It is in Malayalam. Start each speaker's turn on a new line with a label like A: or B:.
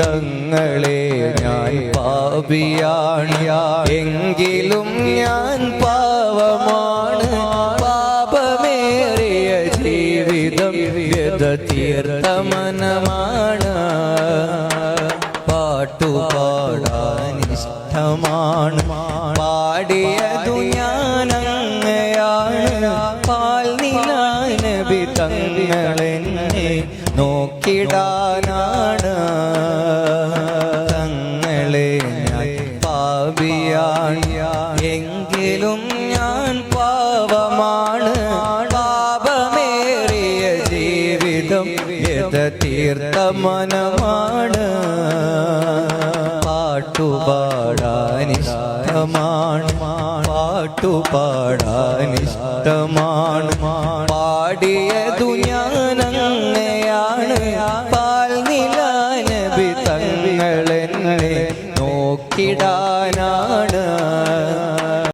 A: തങ്ങളെ ഞാൻ പാപിയാണ് എങ്കിലും ഞാൻ പാവമാണ് പാപമേറിയ ജീവിതം തീർത്ഥമനമാണ് പാട്ടുപാടാൻ ഇഷ്ടമാണ്. പാടിയതു ഞാനങ്ങയാണ് പാൽ നബി തങ്ങളെന്നെ നോക്കിടാനാണ്. എങ്കിലും ഞാൻ പാവമാണ് പാപമേറിയ ജീവിതം യഥ തീർത്ഥമനമാണ് പാട്ടുപാടാനിഷ്ടമാണ് പാട്ടുപാടാനിഷ്ടമാണ് പാടിയതു ഞാനങ്ങയാണ് പാൽ നിലാന തങ്ങളെന്നെ നോക്കിടാനാണ്.